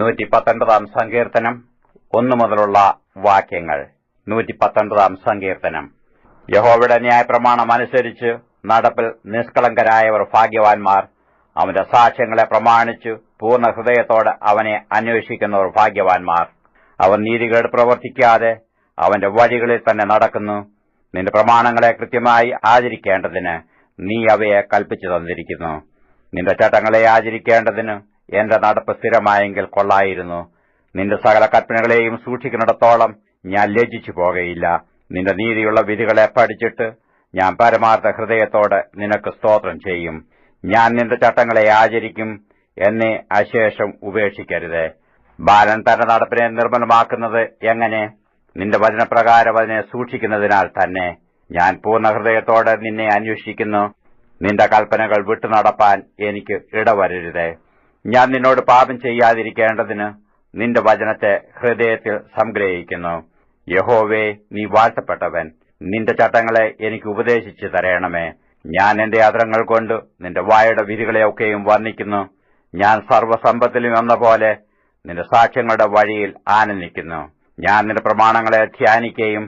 നൂറ്റി പത്തൊൻപതാം സങ്കീർത്തനം ഒന്നു മുതലുള്ള വാക്യങ്ങൾ. നൂറ്റി പത്തൊൻപതാം സങ്കീർത്തനം. യഹോവയുടെ ന്യായപ്രമാണം അനുസരിച്ച് നടപ്പിൽ നിഷ്കളങ്കരായവർ ഭാഗ്യവാൻമാർ അവന്റെ സാക്ഷ്യങ്ങളെ പ്രമാണിച്ചു പൂർണ ഹൃദയത്തോടെ അവനെ അന്വേഷിക്കുന്നവർ ഭാഗ്യവാൻമാർ അവൻ നീതികേട് പ്രവർത്തിക്കാതെ അവന്റെ വഴികളിൽ തന്നെ നടക്കുന്നു. നിന്റെ പ്രമാണങ്ങളെ കൃത്യമായി ആചരിക്കേണ്ടതിന് നീ അവയെ കൽപ്പിച്ചു തന്നിരിക്കുന്നു. നിന്റെ ചട്ടങ്ങളെ ആചരിക്കേണ്ടതിന് എന്റെ നടപ്പ് സ്ഥിരമായെങ്കിൽ കൊള്ളായിരുന്നു. നിന്റെ സകല കൽപ്പനകളെയും സൂക്ഷിക്കുന്നിടത്തോളം ഞാൻ ലജ്ജിച്ചു പോകയില്ല. നിന്റെ നീതിയുള്ള വിധികളെ പഠിച്ചിട്ട് ഞാൻ പരമാർത്ഥ ഹൃദയത്തോടെ നിനക്ക് സ്തോത്രം ചെയ്യും. ഞാൻ നിന്റെ ചട്ടങ്ങളെ ആചരിക്കും എന്നെ അശേഷം ഉപേക്ഷിക്കരുത്. ബാലൻ തന്റെ നടപ്പിനെ നിർമ്മലമാക്കുന്നത് എങ്ങനെ? നിന്റെ വചനപ്രകാരം അതിനെ സൂക്ഷിക്കുന്നതിനാൽ തന്നെ. ഞാൻ പൂർണ ഹൃദയത്തോടെ നിന്നെ അന്വേഷിക്കുന്നു. നിന്റെ കൽപ്പനകൾ വിട്ടു നടപ്പാൻ എനിക്ക് ഇടവരരുത്. ഞാൻ നിന്നോട് പാപം ചെയ്യാതിരിക്കേണ്ടതിന് നിന്റെ വചനത്തെ ഹൃദയത്തിൽ സംഗ്രഹിക്കുന്നു. യഹോവേ നീ വാഴ്ത്തപ്പെട്ടവൻ. നിന്റെ ചട്ടങ്ങളെ എനിക്ക് ഉപദേശിച്ചു തരയണമേ ഞാൻ എന്റെ അധരങ്ങൾ കൊണ്ട് നിന്റെ വായുടെ വിധികളെയൊക്കെയും വർണിക്കുന്നു. ഞാൻ സർവസമ്പത്തിലും എന്ന പോലെ നിന്റെ സാക്ഷ്യങ്ങളുടെ വഴിയിൽ ആനന്ദിക്കുന്നു. ഞാൻ നിന്റെ പ്രമാണങ്ങളെ ധ്യാനിക്കുകയും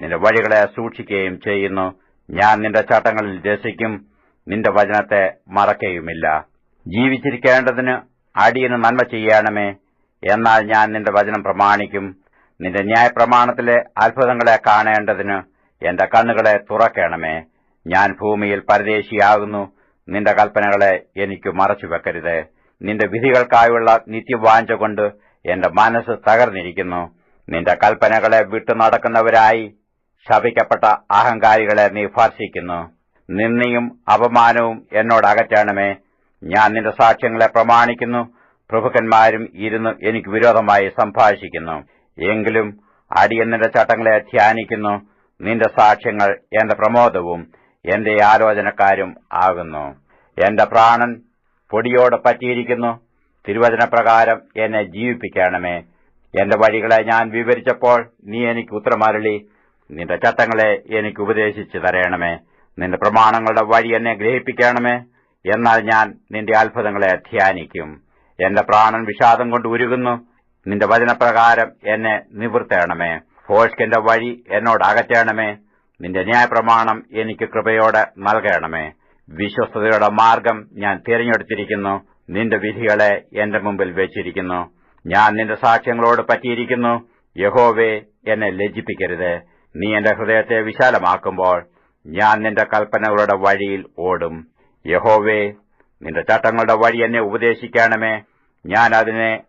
നിന്റെ വഴികളെ സൂക്ഷിക്കുകയും ചെയ്യുന്നു. ഞാൻ നിന്റെ ചട്ടങ്ങളിൽ രസിക്കും. നിന്റെ വചനത്തെ മറക്കയുമില്ല ജീവിച്ചിരിക്കേണ്ടതിന് അടിയന് നന്മ ചെയ്യണമേ. എന്നാൽ ഞാൻ നിന്റെ വചനം പ്രമാണിക്കും. നിന്റെ ന്യായപ്രമാണത്തിലെ അത്ഭുതങ്ങളെ കാണേണ്ടതിന് എന്റെ കണ്ണുകളെ തുറക്കണമേ. ഞാൻ ഭൂമിയിൽ പരദേശിയാകുന്നു. നിന്റെ കൽപ്പനകളെ എനിക്ക് മറച്ചുവെക്കരുത് നിന്റെ വിധികൾക്കായുള്ള നിത്യവാഞ്ച കൊണ്ട് എന്റെ മനസ്സ് തകർന്നിരിക്കുന്നു. നിന്റെ കൽപ്പനകളെ വിട്ടു നടക്കുന്നവരായി ശപിക്കപ്പെട്ട അഹങ്കാരികളെ നീ ഭർഷിക്കുന്നു നിന്ദിയും അപമാനവും എന്നോട് അകറ്റണമേ. ഞാൻ നിന്റെ സാക്ഷ്യങ്ങളെ പ്രമാണിക്കുന്നു. പ്രഭുക്കന്മാരും ഇരുന്ന് എനിക്ക് വിരോധമായി സംഭാഷിക്കുന്നു. എങ്കിലും അടിയൻ നിന്റെ ചട്ടങ്ങളെ ധ്യാനിക്കുന്നു. നിന്റെ സാക്ഷ്യങ്ങൾ എന്റെ പ്രമോദവും എന്റെ ആലോചനക്കാരും ആകുന്നു. എന്റെ പ്രാണൻ പൊടിയോട് പറ്റിയിരിക്കുന്നു. തിരുവചനപ്രകാരം എന്നെ ജീവിപ്പിക്കണമേ. എന്റെ വഴികളെ ഞാൻ വിവരിച്ചപ്പോൾ നീ എനിക്ക് ഉത്തരമരളി. നിന്റെ ചട്ടങ്ങളെ എനിക്ക് ഉപദേശിച്ചു തരയണമേ നിന്റെ പ്രമാണങ്ങളുടെ വഴി എന്നെ ഗ്രഹിപ്പിക്കണമേ. എന്നാൽ ഞാൻ നിന്റെ അത്ഭുതങ്ങളെ ധ്യാനിക്കും. എന്റെ പ്രാണൻ വിഷാദം കൊണ്ട് ഉരുകുന്നു. നിന്റെ വചനപ്രകാരം എന്നെ നിവൃത്തേണമേ. ഫോഷ്കന്റെ വഴി എന്നോട് അകറ്റണമേ. നിന്റെ ന്യായപ്രമാണം എനിക്ക് കൃപയോടെ നൽകണമേ. വിശ്വസ്തയുടെ മാർഗം ഞാൻ തിരഞ്ഞെടുത്തിരിക്കുന്നു. നിന്റെ വിധികളെ എന്റെ മുമ്പിൽ വെച്ചിരിക്കുന്നു. ഞാൻ നിന്റെ സാക്ഷ്യങ്ങളോട് പറ്റിയിരിക്കുന്നു. യഹോവേ എന്നെ ലജ്ജിപ്പിക്കരുത്. നീ എന്റെ ഹൃദയത്തെ വിശാലമാക്കുമ്പോൾ ഞാൻ നിന്റെ കൽപ്പനകളുടെ വഴിയിൽ ഓടും. യഹോവേ നിന്റെ ചട്ടങ്ങളുടെ വഴി എന്നെ ഉപദേശിക്കണമേ. ഞാൻ അതിനെ